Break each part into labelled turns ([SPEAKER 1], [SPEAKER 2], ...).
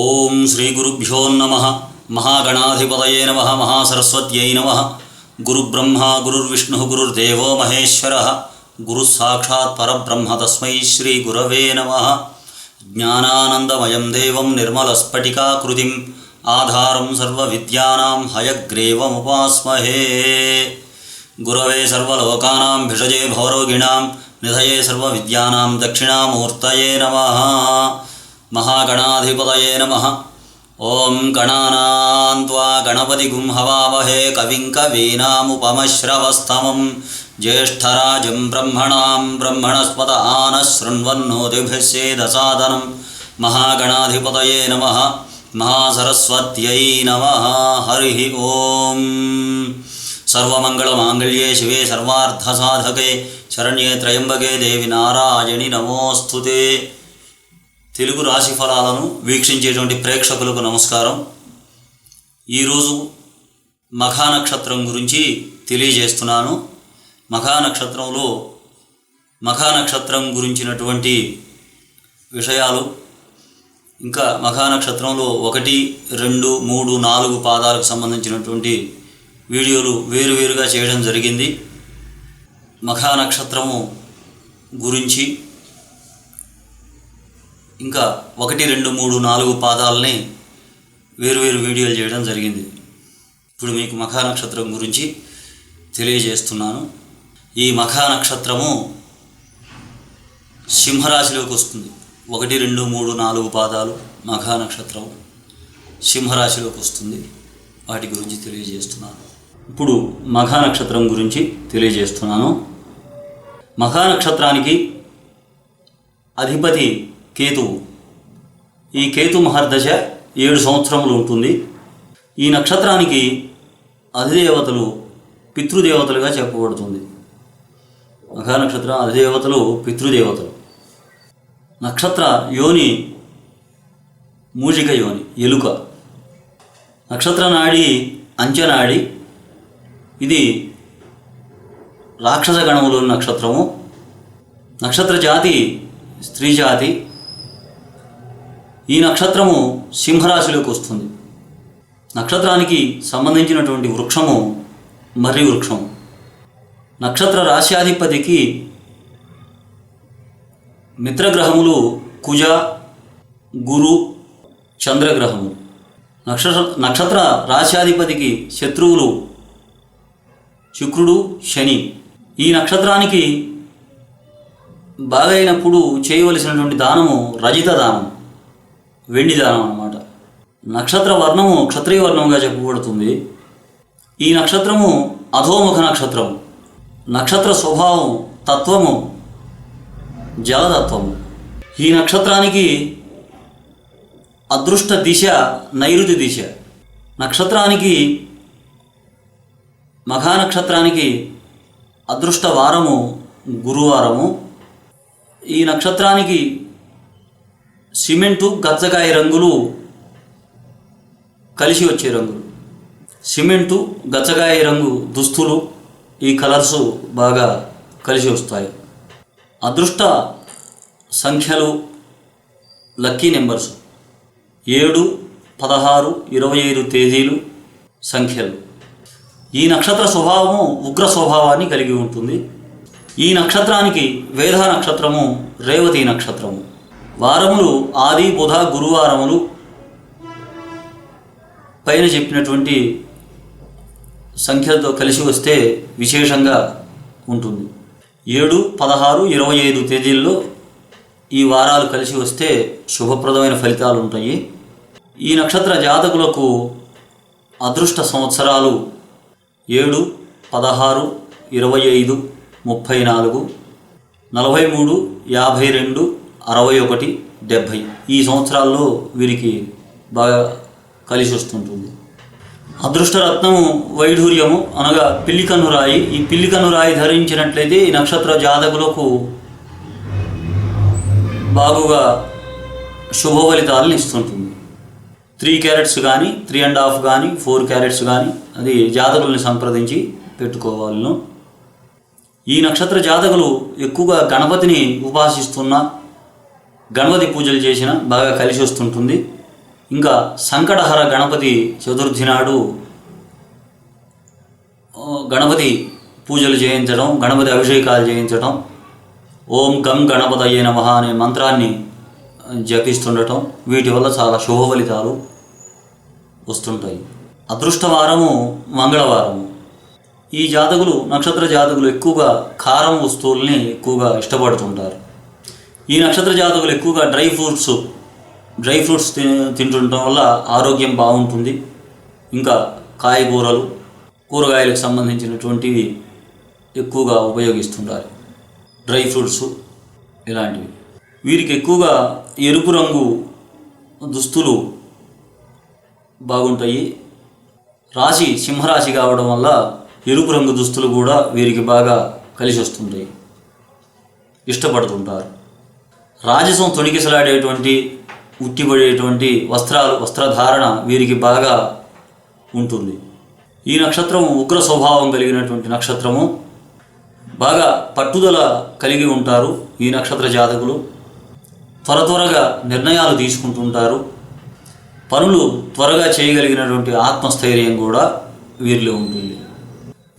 [SPEAKER 1] ఓం శ్రీ గురుభ్యో నమ మహాగణాధిపతయే నమ మహాసరస్వత్యై నమ గురుబ్రహ్మ గురుర్విష్ణు గురుర్దేవో మహేశ్వర గురు సాక్షాత్ పరబ్రహ్మ తస్మై శ్రీ గురవే నమ జ్ఞానానందమయం దేవం నిర్మలస్ఫటికాకృతిం ఆధారం సర్వవిద్యానాం హయగ్రీవముపాస్మహే గురవే సర్వలోకానాం భిషజే భౌరోగిణాం నిధయే సర్వవిద్యానాం దక్షిణామూర్తయే నమ महागणाधिपत नम ओं गणानां त्वा गणपतिगुं हवावहे कविं कवीनामुपमश्रवस्तमं ज्येष्ठराजं ब्रह्मणस्पत आनः शृण्वन्नोतिभिः महागणाधिपतये नमः महासरस्वत्यै नमः हरिः ॐ सर्वमङ्गलमाङ्गल्ये शिवे सर्वार्थसाधके शरण्ये त्र्यम्बके देवि नारायणि नमोस्तुते ते తెలుగు రాశి ఫలాలను వీక్షించేటువంటి ప్రేక్షకులకు నమస్కారం ఈరోజు నక్షత్రం గురించి తెలియజేస్తున్నాను నక్షత్రంలో నక్షత్రం గురించినటువంటి విషయాలు ఇంకా నక్షత్రంలో ఒకటి రెండు మూడు నాలుగు పాదాలకు సంబంధించినటువంటి వీడియోలు వేరువేరుగా చేయడం జరిగింది నక్షత్రము గురించి ఇంకా ఒకటి రెండు మూడు నాలుగు పాదాలని వేరువేరు వీడియోలు చేయడం జరిగింది ఇప్పుడు మీకు మఖా నక్షత్రం గురించి తెలియజేస్తున్నాను ఈ మఖా నక్షత్రము సింహరాశిలోకి వస్తుంది ఒకటి రెండు మూడు నాలుగు పాదాలు మఖా నక్షత్రం సింహరాశిలోకి వస్తుంది వాటి గురించి తెలియజేస్తున్నాను ఇప్పుడు మఖా నక్షత్రం గురించి తెలియజేస్తున్నాను మఖా నక్షత్రానికి అధిపతి కేతువు ఈ కేతు మహర్దశ ఏడు సంవత్సరములు ఉంటుంది ఈ నక్షత్రానికి అధిదేవతలు పితృదేవతలుగా చెప్పబడుతుంది మఘానక్షత్రం అధిదేవతలు పితృదేవతలు నక్షత్ర యోని మూజిక యోని ఎలుక నక్షత్ర నాడి అంచనాడి ఇది రాక్షస నక్షత్రము నక్షత్ర జాతి స్త్రీ జాతి ఈ నక్షత్రము సింహరాశిలోకి వస్తుంది నక్షత్రానికి సంబంధించినటువంటి వృక్షము మర్రి వృక్షము నక్షత్ర రాశ్యాధిపతికి మిత్రగ్రహములు కుజ గురు చంద్రగ్రహము నక్షత్ర నక్షత్ర రాశ్యాధిపతికి శత్రువులు శుక్రుడు శని ఈ నక్షత్రానికి బాగైనప్పుడు చేయవలసినటువంటి దానము రజిత దానం వెండి దానం అన్నమాట నక్షత్ర వర్ణము క్షత్రియ వర్ణంగా చెప్పబడుతుంది ఈ నక్షత్రము అధోముఖ నక్షత్రం నక్షత్ర స్వభావం తత్వము జలతత్వము ఈ నక్షత్రానికి అదృష్ట దిశ నైరుతి దిశ నక్షత్రానికి మఘానక్షత్రానికి అదృష్ట వారము గురువారము ఈ నక్షత్రానికి సిమెంటు గచ్చకాయ రంగులు కలిసి వచ్చే రంగులు సిమెంటు గచ్చకాయ రంగు దుస్తులు ఈ కలర్స్ బాగా కలిసి వస్తాయి అదృష్ట సంఖ్యలు లక్కీ నెంబర్స్ ఏడు పదహారు ఇరవై ఐదు తేదీలు సంఖ్యలు ఈ నక్షత్ర స్వభావము ఉగ్ర స్వభావాన్ని కలిగి ఉంటుంది ఈ నక్షత్రానికి వేధా నక్షత్రము రేవతి నక్షత్రము వారములు ఆది బుధ గురువారములు పైన చెప్పినటువంటి సంఖ్యలతో కలిసి వస్తే విశేషంగా ఉంటుంది ఏడు పదహారు ఇరవై ఐదు తేదీల్లో ఈ వారాలు కలిసి వస్తే శుభప్రదమైన ఫలితాలు ఉంటాయి ఈ నక్షత్ర జాతకులకు అదృష్ట సంవత్సరాలు ఏడు పదహారు ఇరవై ఐదు ముప్పై నాలుగు నలభై మూడు యాభై రెండు అరవై ఒకటి డెబ్భై ఈ సంవత్సరాల్లో వీరికి బాగా కలిసి వస్తుంటుంది అదృష్టరత్నము వైఢూర్యము అనగా రాయి ఈ రాయి ధరించినట్లయితే ఈ నక్షత్ర జాతకులకు బాగుగా శుభ ఫలితాలను ఇస్తుంటుంది త్రీ క్యారెట్స్ కానీ త్రీ అండ్ హాఫ్ కానీ ఫోర్ క్యారెట్స్ కానీ అది జాతకుల్ని సంప్రదించి పెట్టుకోవాలను ఈ నక్షత్ర జాతకులు ఎక్కువగా గణపతిని ఉపాసిస్తున్నా గణపతి పూజలు చేసిన బాగా కలిసి వస్తుంటుంది ఇంకా సంకటహర గణపతి చతుర్థి నాడు గణపతి పూజలు చేయించడం గణపతి అభిషేకాలు చేయించడం ఓం గం గణపతి అయ్యే నమ అనే మంత్రాన్ని జపిస్తుండటం వీటి వల్ల చాలా శుభ ఫలితాలు వస్తుంటాయి అదృష్టవారము మంగళవారము ఈ జాతకులు నక్షత్ర జాతకులు ఎక్కువగా కారం వస్తువుల్ని ఎక్కువగా ఇష్టపడుతుంటారు ఈ నక్షత్ర జాతకులు ఎక్కువగా డ్రై ఫ్రూట్స్ డ్రై ఫ్రూట్స్ తింటుండటం వల్ల ఆరోగ్యం బాగుంటుంది ఇంకా కాయగూరలు కూరగాయలకు సంబంధించినటువంటివి ఎక్కువగా ఉపయోగిస్తుంటారు డ్రై ఫ్రూట్స్ ఇలాంటివి వీరికి ఎక్కువగా ఎరుపు రంగు దుస్తులు బాగుంటాయి రాశి సింహరాశి కావడం వల్ల ఎరుపు రంగు దుస్తులు కూడా వీరికి బాగా కలిసి వస్తుంటాయి ఇష్టపడుతుంటారు రాజసం తొణికిసలాడేటువంటి ఉట్టిపడేటువంటి వస్త్రాలు వస్త్రధారణ వీరికి బాగా ఉంటుంది ఈ నక్షత్రం ఉగ్ర స్వభావం కలిగినటువంటి నక్షత్రము బాగా పట్టుదల కలిగి ఉంటారు ఈ నక్షత్ర జాతకులు త్వర త్వరగా నిర్ణయాలు తీసుకుంటుంటారు పనులు త్వరగా చేయగలిగినటువంటి ఆత్మస్థైర్యం కూడా వీరిలో ఉంటుంది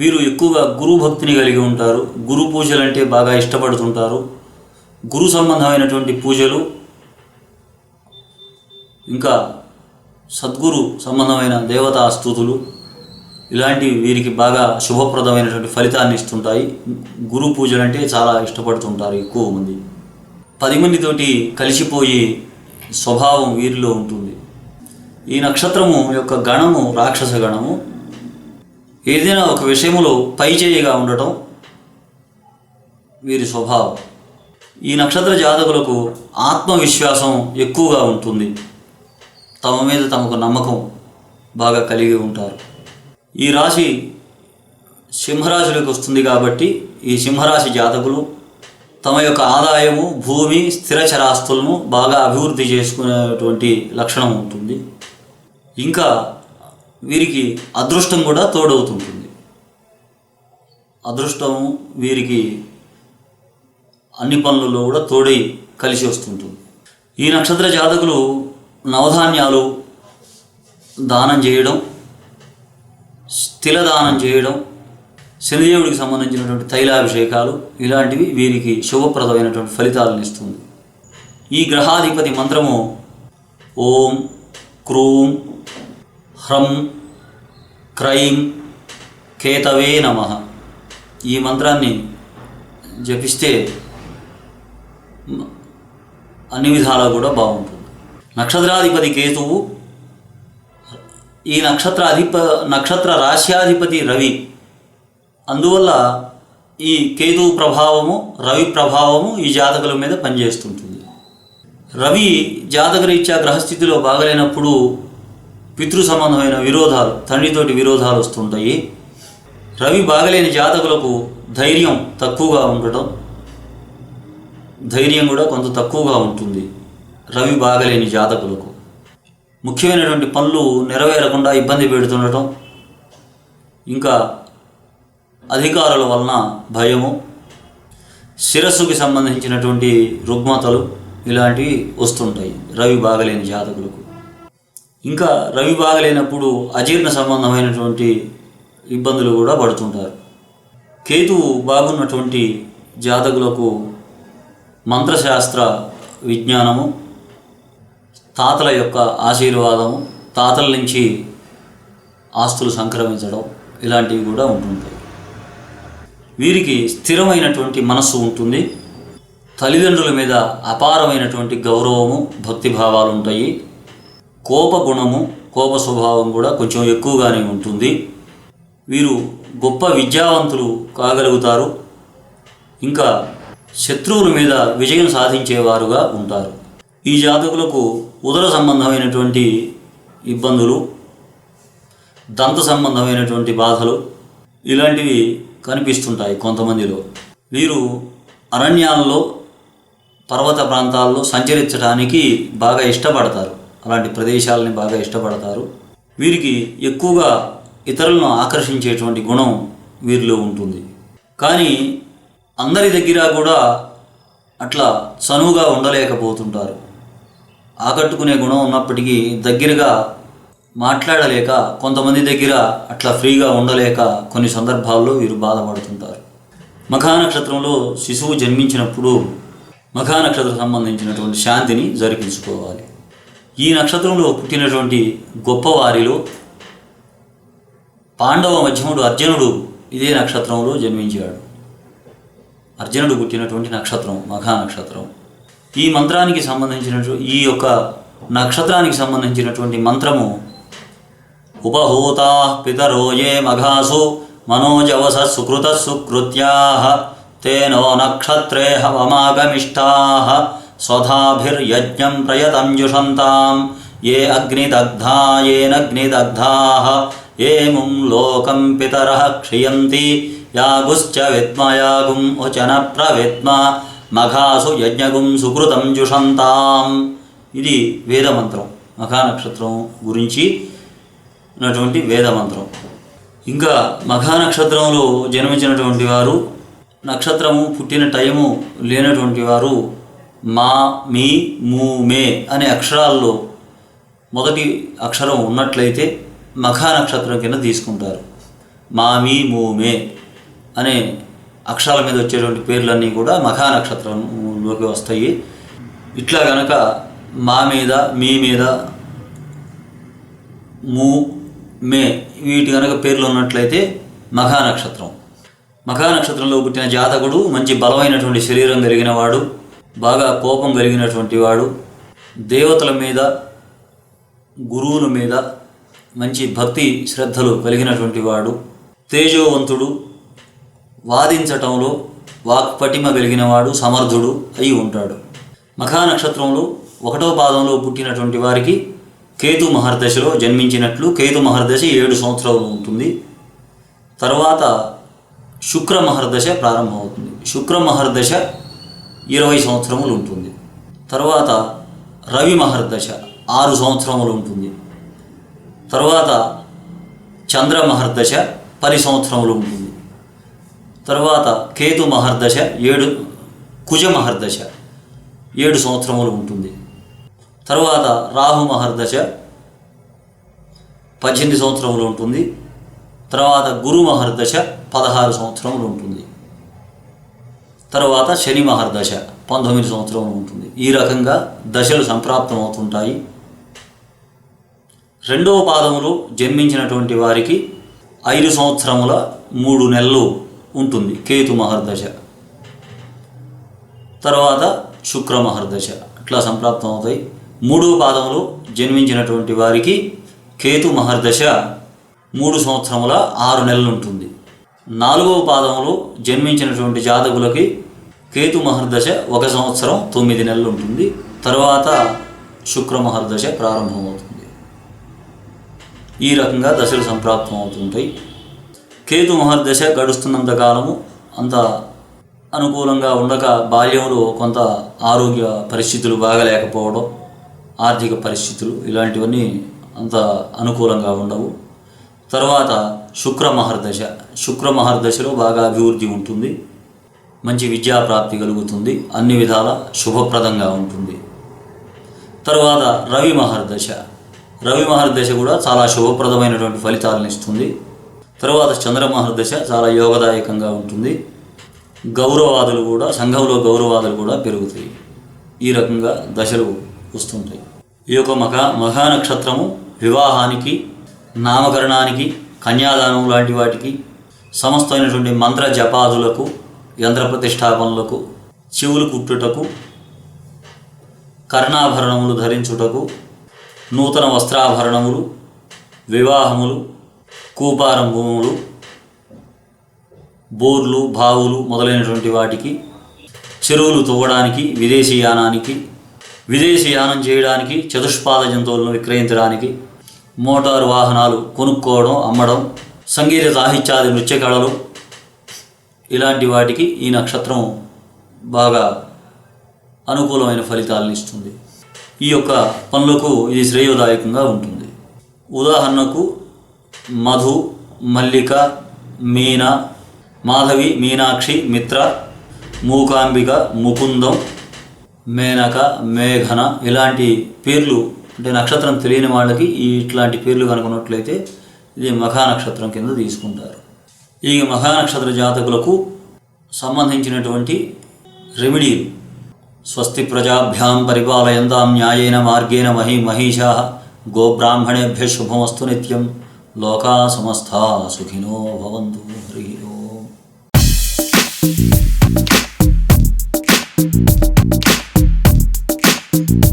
[SPEAKER 1] వీరు ఎక్కువగా గురు భక్తిని కలిగి ఉంటారు గురు పూజలు అంటే బాగా ఇష్టపడుతుంటారు గురు సంబంధమైనటువంటి పూజలు ఇంకా సద్గురు సంబంధమైన దేవతా స్థుతులు ఇలాంటివి వీరికి బాగా శుభప్రదమైనటువంటి ఫలితాన్ని ఇస్తుంటాయి గురు పూజలు అంటే చాలా ఇష్టపడుతుంటారు ఎక్కువ మంది పది మందితోటి కలిసిపోయి స్వభావం వీరిలో ఉంటుంది ఈ నక్షత్రము యొక్క గణము రాక్షస గణము ఏదైనా ఒక విషయములో పైచేయిగా ఉండటం వీరి స్వభావం ఈ నక్షత్ర జాతకులకు ఆత్మవిశ్వాసం ఎక్కువగా ఉంటుంది తమ మీద తమకు నమ్మకం బాగా కలిగి ఉంటారు ఈ రాశి సింహరాశిలోకి వస్తుంది కాబట్టి ఈ సింహరాశి జాతకులు తమ యొక్క ఆదాయము భూమి స్థిర చరాస్తులను బాగా అభివృద్ధి చేసుకునేటువంటి లక్షణం ఉంటుంది ఇంకా వీరికి అదృష్టం కూడా తోడవుతుంటుంది అదృష్టం వీరికి అన్ని పనులలో కూడా తోడై కలిసి వస్తుంటుంది ఈ నక్షత్ర జాతకులు నవధాన్యాలు దానం చేయడం స్థిల దానం చేయడం శనిదేవుడికి సంబంధించినటువంటి తైలాభిషేకాలు ఇలాంటివి వీరికి శుభప్రదమైనటువంటి ఫలితాలను ఇస్తుంది ఈ గ్రహాధిపతి మంత్రము ఓం క్రూం హ్రం క్రైం కేతవే నమ ఈ మంత్రాన్ని జపిస్తే అన్ని విధాలా కూడా బాగుంటుంది నక్షత్రాధిపతి కేతువు ఈ నక్షత్ర అధిప నక్షత్ర రాశ్యాధిపతి రవి అందువల్ల ఈ కేతువు ప్రభావము రవి ప్రభావము ఈ జాతకుల మీద పనిచేస్తుంటుంది రవి జాతకరీత్యా గ్రహస్థితిలో బాగలేనప్పుడు పితృ సంబంధమైన విరోధాలు తండ్రితోటి విరోధాలు వస్తుంటాయి రవి బాగలేని జాతకులకు ధైర్యం తక్కువగా ఉండటం ధైర్యం కూడా కొంత తక్కువగా ఉంటుంది రవి బాగలేని జాతకులకు ముఖ్యమైనటువంటి పనులు నెరవేరకుండా ఇబ్బంది పెడుతుండటం ఇంకా అధికారుల వలన భయము శిరస్సుకి సంబంధించినటువంటి రుగ్మతలు ఇలాంటివి వస్తుంటాయి రవి బాగలేని జాతకులకు ఇంకా రవి బాగలేనప్పుడు అజీర్ణ సంబంధమైనటువంటి ఇబ్బందులు కూడా పడుతుంటారు కేతువు బాగున్నటువంటి జాతకులకు మంత్రశాస్త్ర విజ్ఞానము తాతల యొక్క ఆశీర్వాదము తాతల నుంచి ఆస్తులు సంక్రమించడం ఇలాంటివి కూడా ఉంటుంటాయి వీరికి స్థిరమైనటువంటి మనస్సు ఉంటుంది తల్లిదండ్రుల మీద అపారమైనటువంటి గౌరవము భక్తిభావాలు ఉంటాయి కోప గుణము కోప స్వభావం కూడా కొంచెం ఎక్కువగానే ఉంటుంది వీరు గొప్ప విద్యావంతులు కాగలుగుతారు ఇంకా శత్రువుల మీద విజయం సాధించేవారుగా ఉంటారు ఈ జాతకులకు ఉదర సంబంధమైనటువంటి ఇబ్బందులు దంత సంబంధమైనటువంటి బాధలు ఇలాంటివి కనిపిస్తుంటాయి కొంతమందిలో వీరు అరణ్యాల్లో పర్వత ప్రాంతాల్లో సంచరించడానికి బాగా ఇష్టపడతారు అలాంటి ప్రదేశాలని బాగా ఇష్టపడతారు వీరికి ఎక్కువగా ఇతరులను ఆకర్షించేటువంటి గుణం వీరిలో ఉంటుంది కానీ అందరి దగ్గర కూడా అట్లా చనువుగా ఉండలేకపోతుంటారు ఆకట్టుకునే గుణం ఉన్నప్పటికీ దగ్గరగా మాట్లాడలేక కొంతమంది దగ్గర అట్లా ఫ్రీగా ఉండలేక కొన్ని సందర్భాల్లో వీరు బాధపడుతుంటారు మఖానక్షత్రంలో శిశువు జన్మించినప్పుడు నక్షత్రం సంబంధించినటువంటి శాంతిని జరిపించుకోవాలి ఈ నక్షత్రంలో పుట్టినటువంటి గొప్పవారిలో పాండవ మధ్యముడు అర్జునుడు ఇదే నక్షత్రంలో జన్మించాడు అర్జునుడు పుట్టినటువంటి నక్షత్రం మఘానక్షత్రం ఈ మంత్రానికి సంబంధించినటువంటి ఈ యొక్క నక్షత్రానికి సంబంధించినటువంటి మంత్రము ఉపహూతా పితరో ఏ మఘాసు మనోజవస సుకృత సుకృత్యా తేనో నక్షత్రే హమాగమిష్టా స్వధాభిర్యజ్ఞం ప్రయతంజుషంతాం ఏ అగ్నిదగ్ధా ఏనగ్నిదగ్ధా ఏముం లోకం పితర క్షయంతి యాగుశ్చ విద్మయాగుం వచన ప్రవిద్మ మఘాసు యజ్ఞగుం సుకృతం జుషంతాం ఇది వేదమంత్రం మఘానక్షత్రం గురించి ఉన్నటువంటి వేదమంత్రం ఇంకా మఘానక్షత్రంలో జన్మించినటువంటి వారు నక్షత్రము పుట్టిన టైము లేనటువంటి వారు మా మీ మూ మే అనే అక్షరాల్లో మొదటి అక్షరం ఉన్నట్లయితే మఖా నక్షత్రం కింద తీసుకుంటారు మూ మే అనే అక్షరాల మీద వచ్చేటువంటి పేర్లన్నీ కూడా నక్షత్రంలోకి వస్తాయి ఇట్లా గనక మా మీద మీ మీద మూ మే వీటి కనుక పేర్లు ఉన్నట్లయితే మఖానక్షత్రం మఖానక్షత్రంలో పుట్టిన జాతకుడు మంచి బలమైనటువంటి శరీరం కలిగిన వాడు బాగా కోపం కలిగినటువంటి వాడు దేవతల మీద గురువుల మీద మంచి భక్తి శ్రద్ధలు కలిగినటువంటి వాడు తేజోవంతుడు వాదించటంలో వాక్పటిమ కలిగినవాడు సమర్థుడు అయి ఉంటాడు మఖానక్షత్రంలో ఒకటో పాదంలో పుట్టినటువంటి వారికి కేతు మహర్దశలో జన్మించినట్లు కేతు మహర్దశ ఏడు సంవత్సరాలు ఉంటుంది తర్వాత శుక్ర మహర్దశ ప్రారంభమవుతుంది శుక్ర మహర్దశ ఇరవై సంవత్సరములు ఉంటుంది తర్వాత రవి మహర్దశ ఆరు సంవత్సరములు ఉంటుంది తర్వాత చంద్ర మహర్దశ పది సంవత్సరములు ఉంటుంది తర్వాత కేతు మహర్దశ ఏడు కుజ మహర్దశ ఏడు సంవత్సరములు ఉంటుంది తర్వాత రాహు మహర్దశ పద్దెనిమిది సంవత్సరములు ఉంటుంది తర్వాత గురు మహర్దశ పదహారు సంవత్సరములు ఉంటుంది తర్వాత శని మహర్దశ పంతొమ్మిది సంవత్సరములు ఉంటుంది ఈ రకంగా దశలు సంప్రాప్తం అవుతుంటాయి రెండవ పాదములు జన్మించినటువంటి వారికి ఐదు సంవత్సరముల మూడు నెలలు ఉంటుంది కేతు మహర్దశ తర్వాత శుక్ర మహర్దశ అట్లా సంప్రాప్తం అవుతాయి మూడవ పాదంలో జన్మించినటువంటి వారికి కేతు మహర్దశ మూడు సంవత్సరముల ఆరు నెలలు ఉంటుంది నాలుగవ పాదంలో జన్మించినటువంటి జాతకులకి కేతు మహర్దశ ఒక సంవత్సరం తొమ్మిది నెలలు ఉంటుంది తర్వాత శుక్ర మహర్దశ ప్రారంభమవుతుంది ఈ రకంగా దశలు సంప్రాప్తం అవుతుంటాయి కేతు మహర్దశ గడుస్తున్నంత కాలము అంత అనుకూలంగా ఉండక బాల్యంలో కొంత ఆరోగ్య పరిస్థితులు బాగలేకపోవడం ఆర్థిక పరిస్థితులు ఇలాంటివన్నీ అంత అనుకూలంగా ఉండవు తర్వాత శుక్ర మహర్దశ శుక్ర మహర్దశలో బాగా అభివృద్ధి ఉంటుంది మంచి విద్యాప్రాప్తి కలుగుతుంది అన్ని విధాల శుభప్రదంగా ఉంటుంది తర్వాత రవి మహర్దశ రవి మహర్దశ కూడా చాలా శుభప్రదమైనటువంటి ఫలితాలను ఇస్తుంది తర్వాత దశ చాలా యోగదాయకంగా ఉంటుంది గౌరవాదులు కూడా సంఘంలో గౌరవాదులు కూడా పెరుగుతాయి ఈ రకంగా దశలు వస్తుంటాయి ఈ యొక్క మఖా మహానక్షత్రము వివాహానికి నామకరణానికి కన్యాదానం లాంటి వాటికి సమస్తమైనటువంటి మంత్ర జపాదులకు యంత్ర ప్రతిష్టాపనలకు చెవులు కుట్టుటకు కర్ణాభరణములు ధరించుటకు నూతన వస్త్రాభరణములు వివాహములు కూపారం భూములు బోర్లు బావులు మొదలైనటువంటి వాటికి చెరువులు తవ్వడానికి విదేశీ యానానికి విదేశీ యానం చేయడానికి చతుష్పాద జంతువులను విక్రయించడానికి మోటారు వాహనాలు కొనుక్కోవడం అమ్మడం సంగీత సాహిత్యాది నృత్య కళలు ఇలాంటి వాటికి ఈ నక్షత్రం బాగా అనుకూలమైన ఫలితాలను ఇస్తుంది ఈ యొక్క పనులకు ఇది శ్రేయోదాయకంగా ఉంటుంది ఉదాహరణకు మధు మల్లిక మీనా మాధవి మీనాక్షి మిత్ర మూకాంబిక ముకుందం మేనక మేఘన ఇలాంటి పేర్లు అంటే నక్షత్రం తెలియని వాళ్ళకి ఇట్లాంటి పేర్లు కనుగొన్నట్లయితే ఇది మఖానక్షత్రం కింద తీసుకుంటారు ఈ మఖానక్షత్ర జాతకులకు సంబంధించినటువంటి రెమెడీలు స్వస్తి ప్రజాభ్యాం పరిపాలయందాం న్యాయేన మార్గేణ మహి మహిషా గోబ్రాహ్మణేభ్య శుభమస్తు నిత్యం లోకా సమస్త సుఖినో భవంతు హరి ఓం